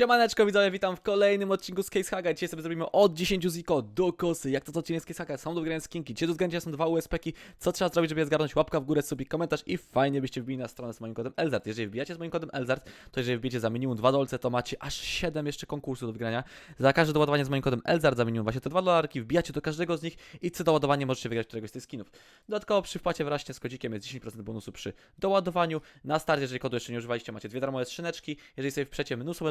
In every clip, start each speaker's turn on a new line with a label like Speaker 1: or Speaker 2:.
Speaker 1: Siemaneczko widzowie, witam w kolejnym odcinku z Case Haga. Dzisiaj sobie zrobimy od 10 ziko do kosy. Jak to co odcinek z Case Haga? Są do grania skinki. Czy do zgarnięcia są dwa USP-ki? Co trzeba zrobić, żeby je zgarnąć? Łapka w górę, subik, komentarz i fajnie byście wbili na stronę z moim kodem Elzart. Jeżeli wbijacie z moim kodem Elzart, to jeżeli wbijecie za minimum 2 dolce, to macie aż 7 jeszcze konkursów do wygrania. Za każde doładowanie z moim kodem Elzart za minimum właśnie te 2 dolarki, wbijacie do każdego z nich i co doładowanie możecie wygrać któregoś z tych skinów. Dodatkowo przy wpłacie wraśnie z kodzikiem jest 10% bonusu przy doładowaniu. Na starcie, jeżeli kodu jeszcze nie używaliście, macie dwie darmowe skrzyneczki. Jeżeli sobie wprzecie mnóstwo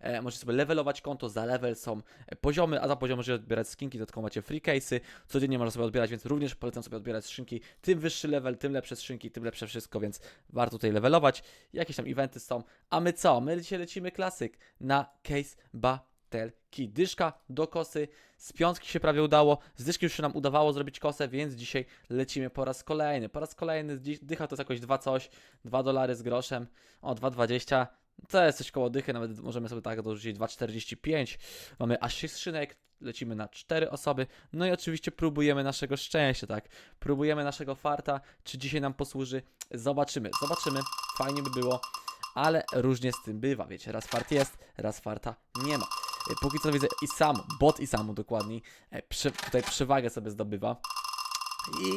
Speaker 1: e, możecie sobie levelować konto, za level są e, poziomy, a za poziom możecie odbierać skinki, dodatkowo macie free case'y, codziennie można sobie odbierać, więc również polecam sobie odbierać skrzynki. Tym wyższy level, tym lepsze skrzynki, tym lepsze wszystko, więc warto tutaj levelować. Jakieś tam eventy są. A my co? My dzisiaj lecimy klasyk na case Batelki. Dyszka do kosy, z piątki się prawie udało, z dyszki już się nam udawało zrobić kosę, więc dzisiaj lecimy po raz kolejny. Po raz kolejny, dycha to jest jakoś 2 coś, 2 dolary z groszem, o 2,20. To jest coś koło dychy, nawet możemy sobie tak dorzucić 2,45. Mamy aż 6 skrzynek, lecimy na 4 osoby. No i oczywiście próbujemy naszego szczęścia, tak? Próbujemy naszego farta, czy dzisiaj nam posłuży. Zobaczymy, zobaczymy. Fajnie by było, ale różnie z tym bywa, wiecie. Raz fart jest, raz farta nie ma. E, Póki co widzę i sam, bot i samu dokładniej, e, przy, tutaj przewagę sobie zdobywa. I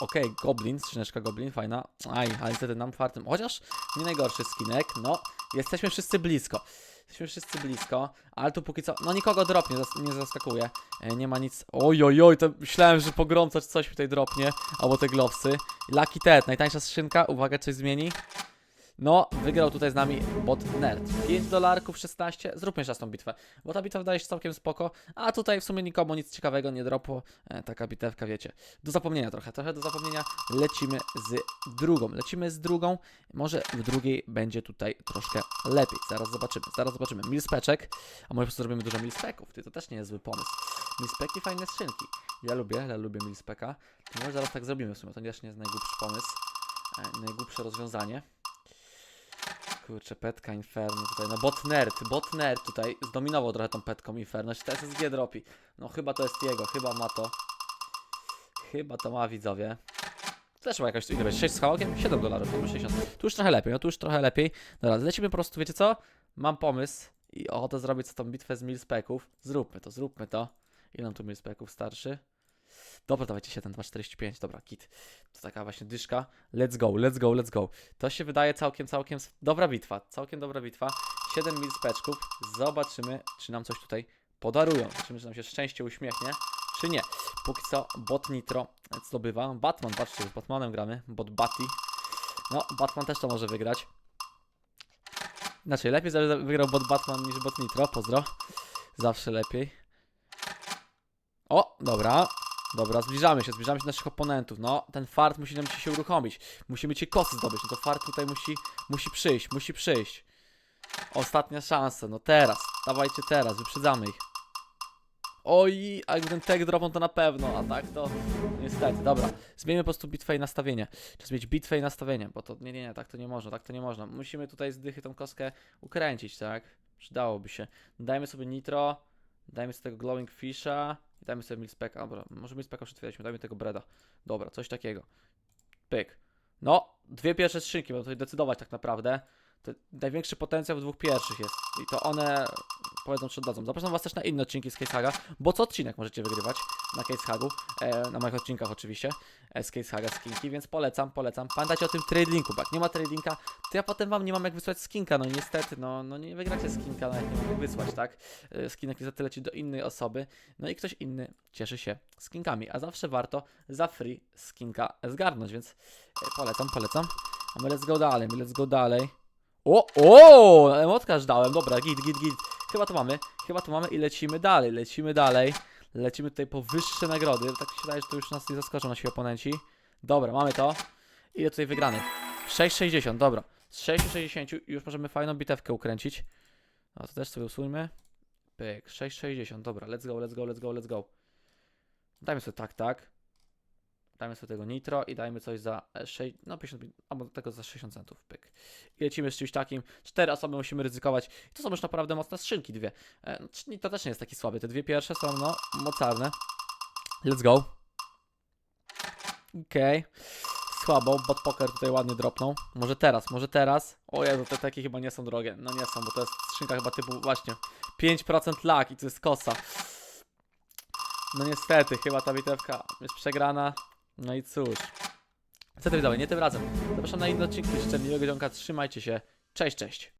Speaker 1: okej, Goblin, skrzyneczka Goblin, fajna. Aj, ale niestety nam fartem, chociaż nie najgorszy skinek, no, jesteśmy wszyscy blisko. Jesteśmy wszyscy blisko, ale tu póki co, no nikogo drop nie, zas- nie zaskakuje, e, nie ma nic, oj, oj, to myślałem, że pogromcacz coś tutaj dropnie, albo te glowsy. Lucky Ted, najtańsza skrzynka, uwaga, coś zmieni. No, wygrał tutaj z nami bot Nerd. 5 dolarków 16. Zróbmy jeszcze raz tą bitwę, bo ta bitwa wydaje się całkiem spoko, a tutaj w sumie nikomu nic ciekawego nie dropło. E, taka bitewka, wiecie. Do zapomnienia trochę, trochę do zapomnienia. Lecimy z drugą. Lecimy z drugą. Może w drugiej będzie tutaj troszkę lepiej. Zaraz zobaczymy, zaraz zobaczymy. Milspeczek, a może po prostu zrobimy dużo milspeków. To też nie jest zły pomysł. Milspeki, fajne skrzynki. Ja lubię, ja lubię milspeka. Może zaraz tak zrobimy w sumie, to też nie jest najgłupszy pomysł. E, najgłupsze rozwiązanie. Kurczę, petka Inferno tutaj, no bot nerd, bot nerd tutaj zdominował trochę tą petką Inferno, się TSSG dropi. No chyba to jest jego, chyba ma to. Chyba to ma widzowie. Też ma jakaś, ile będzie, 6 z hałakiem? 7 dolarów, to już 60. Tu już trochę lepiej, no tu już trochę lepiej. Dobra, lecimy po prostu, wiecie co? Mam pomysł i ochotę zrobić tą bitwę z milspeków. Zróbmy to, zróbmy to. Ile nam tu milspeków starszy? Dobra, dawajcie 7, 2,45, dobra, kit. To taka właśnie dyszka. Let's go, let's go, let's go. To się wydaje całkiem, całkiem dobra bitwa. Całkiem dobra bitwa. 7 mil speczków. Zobaczymy, czy nam coś tutaj podarują. Zobaczymy, czy nam się szczęście uśmiechnie, czy nie. Póki co bot Nitro zdobywa. Batman, patrzcie, z Batmanem gramy. Bot Batty. No, Batman też to może wygrać. Znaczy, lepiej wygrał bot Batman niż bot Nitro. Pozdro. Zawsze lepiej. O, dobra. Dobra, zbliżamy się, zbliżamy się do naszych oponentów. No, ten fart musi nam się uruchomić. Musimy ci kosy zdobyć. No to fart tutaj musi, musi przyjść, musi przyjść. Ostatnia szansa, no teraz. Dawajcie teraz, wyprzedzamy ich. Oj, a jakby ten tag dropą to na pewno, a tak to niestety. Dobra, zmieńmy po prostu bitwę i nastawienie. Trzeba zmienić bitwę i nastawienie, bo to nie, nie, nie, tak to nie można, tak to nie można. Musimy tutaj z dychy tą koskę ukręcić, tak? Przydałoby się. Dajmy sobie nitro, dajmy sobie tego glowing fisha i dajmy sobie milspeka. Dobra, może milspeka przetwierdziliśmy, dajmy tego breda. Dobra, coś takiego. Pyk. No, dwie pierwsze skrzynki, bo tutaj decydować tak naprawdę. To największy potencjał w dwóch pierwszych jest. I to one powiedzą, czy oddadzą. Zapraszam Was też na inne odcinki z Case Haga, bo co odcinek możecie wygrywać na Case Hagu, e, na moich odcinkach oczywiście, e, z skinki, więc polecam, polecam. Pamiętajcie o tym trade linku, bo jak nie ma trade linka, to ja potem Wam nie mam jak wysłać skinka, no niestety, no, no nie wygracie skinka, no jak nie jak wysłać, tak? E, skinek niestety leci do innej osoby, no i ktoś inny cieszy się skinkami, a zawsze warto za free skinka zgarnąć, więc e, polecam, polecam. A my let's go dalej, my let's go dalej. O, o, emotkarz dałem, dobra, git, git, git. Chyba to mamy, chyba to mamy i lecimy dalej, lecimy dalej. Lecimy tutaj po wyższe nagrody, tak się wydaje, że to już nas nie zaskoczą nasi oponenci. Dobra, mamy to. Ile tutaj wygranych? 6,60, dobra. Z 6,60 już możemy fajną bitewkę ukręcić. No to też sobie usuńmy. Pyk, 6,60, dobra, let's go, let's go, let's go, let's go. Dajmy sobie tak, tak. Dajmy sobie tego nitro i dajmy coś za e, 6, no 50, albo tego za 60 centów, pyk. I lecimy z czymś takim, cztery osoby musimy ryzykować. I to są już naprawdę mocne skrzynki, dwie. E, no, to też nie jest taki słaby, te dwie pierwsze są, no, mocarne. Let's go. Okej. Okay. Słabo, bot poker tutaj ładnie dropnął. Może teraz, może teraz. O Jezu, te takie chyba nie są drogie. No nie są, bo to jest skrzynka chyba typu właśnie 5% lag i to jest kosa. No niestety, chyba ta bitewka jest przegrana. No i cóż. Co to widzowie, nie tym razem. Zapraszam na inny odcinek, jeszcze miłego dzionka, trzymajcie się. Cześć, cześć.